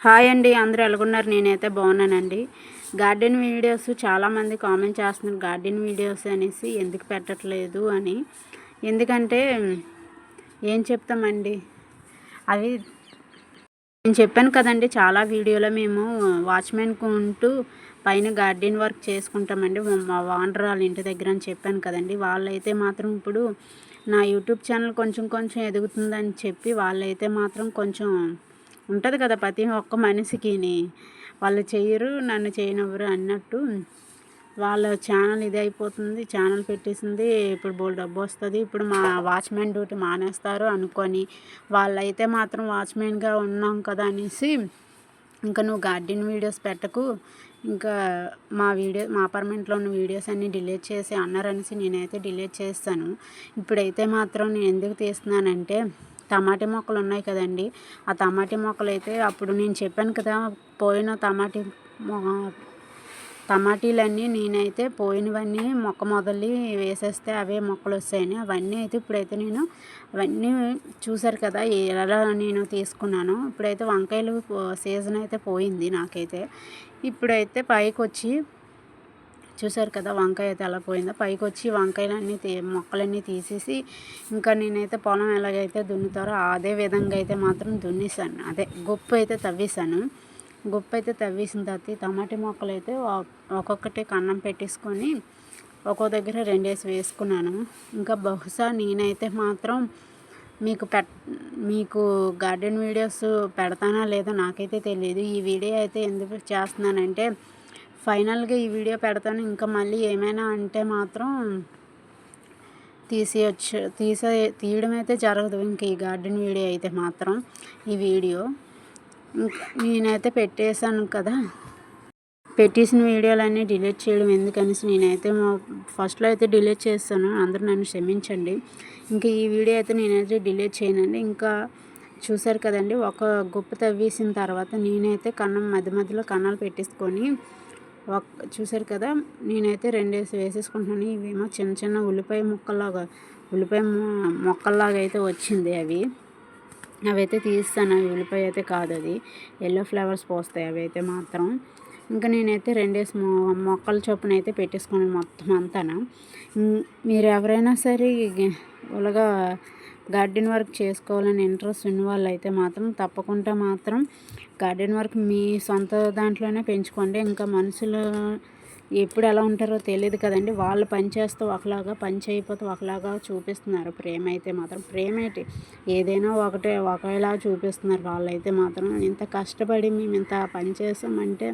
Hi అండి అందరూ ఎలాగున్నారు? నేనైతే బాగున్నానండి. గార్డెన్ వీడియోస్ చాలామంది కామెంట్ చేస్తున్నారు. గార్డెన్ వీడియోస్ అనేసి ఎందుకు పెట్టట్లేదు అని. ఎందుకంటే ఏం చెప్తామండి? అవి నేను చెప్పాను కదండి చాలా వీడియోలో మేము వాచ్మెన్కు ఉంటూ పైన గార్డెన్ వర్క్ చేసుకుంటామండి. మా వాండర్ వాళ్ళ ఇంటి దగ్గర అని చెప్పాను కదండి. వాళ్ళైతే మాత్రం ఇప్పుడు నా యూట్యూబ్ ఛానల్ కొంచెం కొంచెం ఎదుగుతుందని చెప్పి వాళ్ళైతే మాత్రం కొంచెం ఉంటుంది కదా ప్రతి ఒక్క మనిషికిని. వాళ్ళు చేయరు నన్ను చేయనివ్వరు అన్నట్టు వాళ్ళ ఛానల్ ఇది అయిపోతుంది ఛానల్ పెట్టేసింది ఇప్పుడు బోల్ డబ్బు వస్తుంది ఇప్పుడు మా వాచ్మెన్ డ్యూటీ మానేస్తారు అనుకొని వాళ్ళైతే మాత్రం వాచ్మెన్గా ఉన్నాం కదా అనేసి ఇంకా నువ్వు గార్డెన్ వీడియోస్ పెట్టకు ఇంకా మా వీడియో మా అపార్ట్మెంట్లో ఉన్న వీడియోస్ అన్నీ డిలీట్ చేసి అన్నారనేసి నేనైతే డిలీట్ చేస్తాను. ఇప్పుడైతే మాత్రం నేను ఎందుకు తీస్తున్నానంటే టమాటీ మొక్కలు ఉన్నాయి కదండి. ఆ టమాటీ మొక్కలు అయితే అప్పుడు నేను చెప్పాను కదా పోయిన టమాటీ టమాటీలన్నీ నేనైతే పోయినవన్నీ మొక్క మొదలు వేసేస్తే అవే మొక్కలు వస్తాయని అవన్నీ అయితే ఇప్పుడైతే నేను అవన్నీ చూసారు కదా ఎలా నేను తీసుకున్నాను. ఇప్పుడైతే వంకాయలు సీజన్ అయితే పోయింది నాకైతే. ఇప్పుడైతే పైకి వచ్చి చూసారు కదా వంకాయ అయితే ఎలా పోయిందో. పైకి వచ్చి వంకాయలన్నీ తీ మొక్కలన్నీ తీసేసి ఇంకా నేనైతే పొలం ఎలాగైతే దున్నుతారో అదే విధంగా అయితే మాత్రం దున్నేసాను. అదే గొప్ప అయితే తవ్వేశాను. గొప్ప అయితే తవ్వేసిన తర్వాత టమాటీ మొక్కలు అయితే ఒక్కొక్కటి కన్నం పెట్టేసుకొని ఒక్కో దగ్గర రెండేసి వేసుకున్నాను. ఇంకా బహుశా నేనైతే మాత్రం మీకు పెట్ మీకు గార్డెన్ వీడియోస్ పెడతానా లేదో నాకైతే తెలియదు. ఈ వీడియో అయితే ఎందుకు చేస్తున్నానంటే ఫైనల్గా ఈ వీడియో పెడతాను. ఇంకా మళ్ళీ ఏమైనా అంటే మాత్రం తీసేయచ్చు. తీసే తీయడం అయితే జరగదు. ఇంక ఈ గార్డెన్ వీడియో అయితే మాత్రం ఈ వీడియో. నేనైతే పెట్టేశాను కదా. పెట్టేసిన వీడియోలన్నీ డిలీట్ చేయడం ఎందుకనేసి నేనైతే ఫస్ట్లో అయితే డిలీట్ చేస్తాను. అందరూ నన్ను క్షమించండి. ఇంకా ఈ వీడియో అయితే నేనైతే డిలీట్ చేయనండి. ఇంకా చూసారు కదండి ఒక గుప్ప తవ్వేసిన తర్వాత నేనైతే కన్నం మధ్య మధ్యలో కన్నాలు పెట్టేసుకొని చూసారు కదా నేనైతే రెండేసి వేసేసుకుంటున్నాను. ఇవేమో చిన్న చిన్న ఉల్లిపాయ ముక్కల్లాగా ఉల్లిపాయ మొక్కల్లాగా అయితే వచ్చింది అవి. అవైతే తీస్తాను. అవి ఉల్లిపాయ అయితే కాదు అది. ఎల్లో ఫ్లవర్స్ పోస్తాయి అవి అయితే మాత్రం. ఇంకా నేనైతే రెండేసి మొక్కల చొప్పున అయితే పెట్టేసుకున్నాను మొత్తం అంతాను. మీరు ఎవరైనా సరే ఉలగా గార్డెన్ వర్క్ చేసుకోవాలని ఇంట్రెస్ట్ ఉన్న వాళ్ళు అయితే మాత్రం తప్పకుండా మాత్రం గార్డెన్ వర్క్ మీ సొంత దాంట్లోనే పెంచుకోండి. ఇంకా మనుషులు ఎప్పుడు ఎలా ఉంటారో తెలియదు కదండి. వాళ్ళు పని చేస్తూ ఒకలాగా పని చేయకపోతే ఒకలాగా చూపిస్తున్నారు. ప్రేమ అయితే మాత్రం ప్రేమ ఏంటి ఏదైనా ఒకటే ఒకేలా చూపిస్తున్నారు వాళ్ళైతే మాత్రం. ఇంత కష్టపడి మేము ఇంత పని చేసామంటే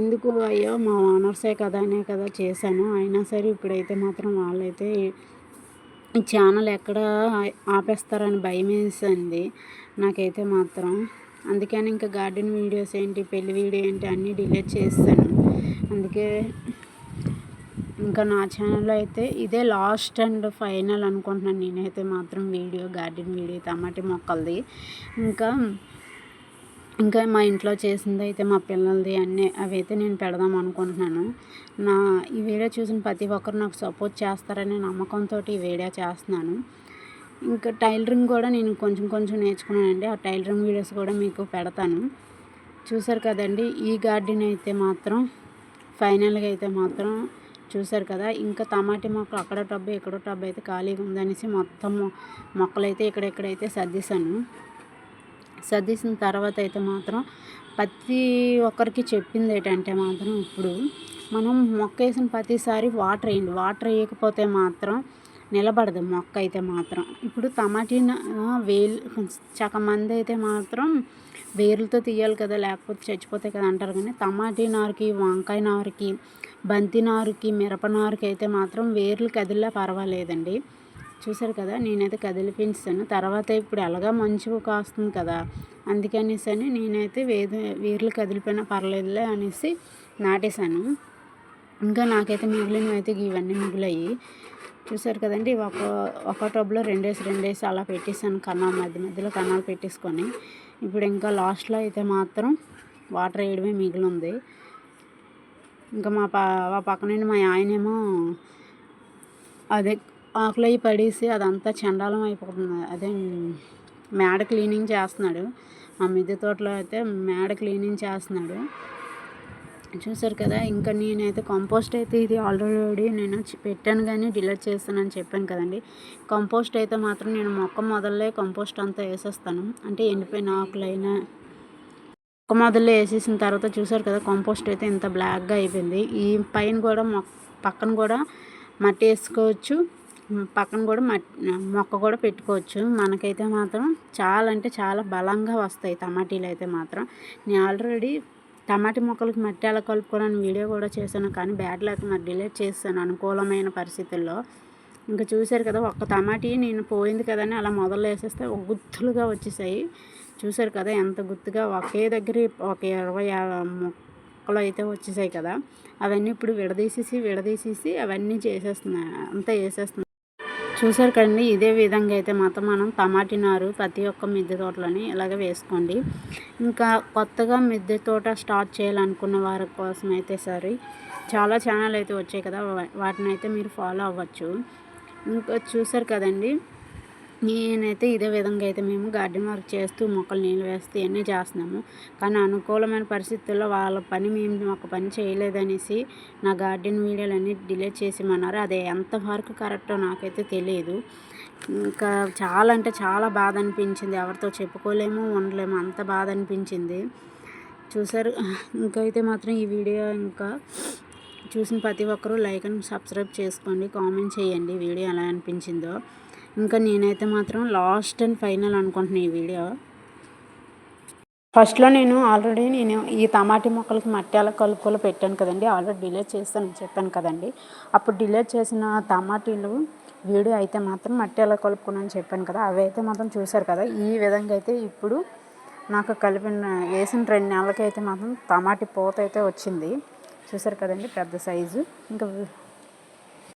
ఎందుకు? అయ్యో మా ఓనర్సే కదా అనే కదా చేశాను. అయినా సరే ఇప్పుడైతే మాత్రం వాళ్ళైతే ఛానల్ ఎక్కడ ఆపేస్తారని భయం వేసింది నాకైతే మాత్రం. అందుకని ఇంకా గార్డెన్ వీడియోస్ ఏంటి పెళ్ళి వీడియో ఏంటి అన్నీ డిలీట్ చేస్తాను అందుకే ఇంకా నా ఛానల్లో అయితే ఇదే లాస్ట్ అండ్ ఫైనల్ అనుకుంటున్నాను నేనైతే మాత్రం వీడియో గార్డెన్ వీడియో టమాటీ మొక్కలది. ఇంకా ఇంకా మా ఇంట్లో చేసింది అయితే మా పిల్లలది అన్నీ అవి అయితే నేను పెడదాం అనుకుంటున్నాను. నా ఈ వీడియో చూసిన ప్రతి ఒక్కరు నాకు సపోర్ట్ చేస్తారనే నమ్మకంతో ఈ వీడియో చేస్తున్నాను. ఇంకా టైలరింగ్ కూడా నేను కొంచెం కొంచెం నేర్చుకున్నానండి. ఆ టైలరింగ్ వీడియోస్ కూడా మీకు పెడతాను. చూసారు కదండి ఈ గార్డెన్ అయితే మాత్రం ఫైనల్గా అయితే మాత్రం చూసారు కదా ఇంకా టమాటీ మొక్కలు అక్కడ టబ్బు ఇక్కడ టబ్బు అయితే ఖాళీగా ఉందనేసి మొత్తం మొక్కలైతే అయితే ఇక్కడెక్కడైతే సర్దిశాను. సర్దేసిన తర్వాత అయితే మాత్రం ప్రతి ఒక్కరికి చెప్పింది ఏంటంటే మాత్రం ఇప్పుడు మనం మొక్క వేసిన ప్రతిసారి వాటర్ వేయండి. వాటర్ వేయకపోతే మాత్రం నిలబడదు మొక్క అయితే మాత్రం. ఇప్పుడు టమాటీని వేలు సగం మంది అయితే మాత్రం వేర్లతో తీయాలి కదా లేకపోతే చచ్చిపోతాయి కదా అంటారు కానీ టమాటీ నారుకి వంకాయ నారుకి బంతి నారుకి మిరప నారుకి అయితే మాత్రం వేర్లు కదిలిలా పర్వాలేదండి. చూసారు కదా నేనైతే కదిలిపించాను. తర్వాత ఇప్పుడు ఎలాగా మంచు కాస్తుంది కదా అందుకనేసి అని నేనైతే వేద వేర్లు కదిలిపోయినా పర్లేదులే అనేసి నాటేశాను. ఇంకా నాకైతే మిగిలినవి అయితే ఇవన్నీ మిగిలాయి. చూసారు కదండి ఒక ఒక టబ్లో రెండేసి రెండేసి అలా పెట్టేసాను కన్నాలు మధ్య మధ్యలో కన్నాలు పెట్టేసుకొని. ఇప్పుడు ఇంకా లాస్ట్లో అయితే మాత్రం వాటర్ వేయడమే మిగిలి ఉంది ఇంకా మా పా మా పక్కనండి మా ఆయనేమో అదే ఆకులు అవి పడేసి అదంతా చండాలం అయిపోతుంది. అదే మేడ క్లీనింగ్ చేస్తున్నాడు. మా మిద్దె తోటలో అయితే మేడ క్లీనింగ్ చేస్తున్నాడు. చూసారు కదా ఇంకా నేనైతే కంపోస్ట్ అయితే ఇది ఆల్రెడీ నేను పెట్టాను కానీ డిలీట్ చేస్తానని చెప్పాను కదండి. కంపోస్ట్ అయితే మాత్రం నేను మొక్క మొదలే కంపోస్ట్ అంతా వేసేస్తాను. అంటే ఎండిపోయిన ఆకులైనా మొక్క మొదల్లో వేసేసిన తర్వాత చూసారు కదా కంపోస్ట్ అయితే ఇంత బ్లాక్గా అయిపోయింది. ఈ పైన కూడా మొక్క పక్కన కూడా మట్టి వేసుకోవచ్చు. పక్కన కూడా మట్టి మొక్క కూడా పెట్టుకోవచ్చు. మనకైతే మాత్రం చాలా అంటే చాలా బలంగా వస్తాయి టమాటీలు అయితే మాత్రం. నేను ఆల్రెడీ టమాటీ మొక్కలకు మట్టి ఎలా కలుపుకోవడానికి వీడియో కూడా చేశాను కానీ బ్యాడ్ లేక మరి డిలీట్ చేస్తాను అనుకూలమైన పరిస్థితుల్లో. ఇంకా చూశారు కదా ఒక్క టమాటీ నేను పోయింది కదని అలా మొదలు వేసేస్తే ఒక గుత్తులుగా వచ్చేసాయి. చూశారు కదా ఎంత గుత్తుగా ఒకే దగ్గర ఒక ఇరవై మొక్కలు అయితే వచ్చేసాయి కదా. అవన్నీ ఇప్పుడు విడదీసేసి విడదీసేసి అవన్నీ చేసేస్తున్నా అంతా వేసేస్తున్నాను చూసారు కదండి ఇదే విధంగా అయితే మాత్రం మనం టమాటీ నారు ప్రతి ఒక్క మిద్దె తోటలోని ఇలాగ వేసుకోండి. ఇంకా కొత్తగా మిద్దె తోట స్టార్ట్ చేయాలనుకున్న వారి కోసం అయితే సరే చాలా ఛానల్ అయితే వచ్చాయి కదా వా- వాటిని అయితే మీరు ఫాలో అవ్వచ్చు. ఇంకా చూసారు కదండి నేనైతే ఇదే విధంగా అయితే మేము గార్డెన్ వర్క్ చేస్తూ మొక్కలు నీళ్ళు వేస్తూ ఇవన్నీ చేస్తున్నాము. కానీ అనుకూలమైన పరిస్థితుల్లో వాళ్ళ పని మేము ఒక పని చేయలేదనేసి నా గార్డెన్ వీడియోలన్నీ డిలీట్ చేసేమన్నారు అది ఎంతవరకు కరెక్టో నాకైతే తెలియదు ఇంకా చాలా అంటే చాలా బాధ అనిపించింది. ఎవరితో చెప్పుకోలేము ఉండలేము అంత బాధ అనిపించింది. చూసారు ఇంకైతే మాత్రం ఈ వీడియో ఇంకా చూసిన ప్రతి ఒక్కరూ లైక్ అండ్ సబ్స్క్రైబ్ చేసుకోండి. కామెంట్ చేయండి వీడియో ఎలా అనిపించిందో. ఇంకా నేనైతే మాత్రం లాస్ట్ అండ్ ఫైనల్ అనుకుంటున్నాను ఈ వీడియో. ఫస్ట్లో నేను ఆల్రెడీ నేను ఈ టమాటీ మొక్కలకి మట్టి అలా కలుపుకోలో పెట్టాను కదండి. ఆల్రెడీ డిలే చేస్తాను చెప్పాను కదండి. అప్పుడు డిలే చేసిన టమాటీలు వీడియో అయితే మాత్రం మట్టి అలా కలుపుకున్నాను చెప్పాను కదా. అవి అయితే మాత్రం చూశారు కదా. ఈ విధంగా అయితే ఇప్పుడు నాకు కలిపిన వేసిన రెండు నెలలకైతే మాత్రం టమాటీ పూత అయితే వచ్చింది. చూసారు కదండి పెద్ద సైజు ఇంకా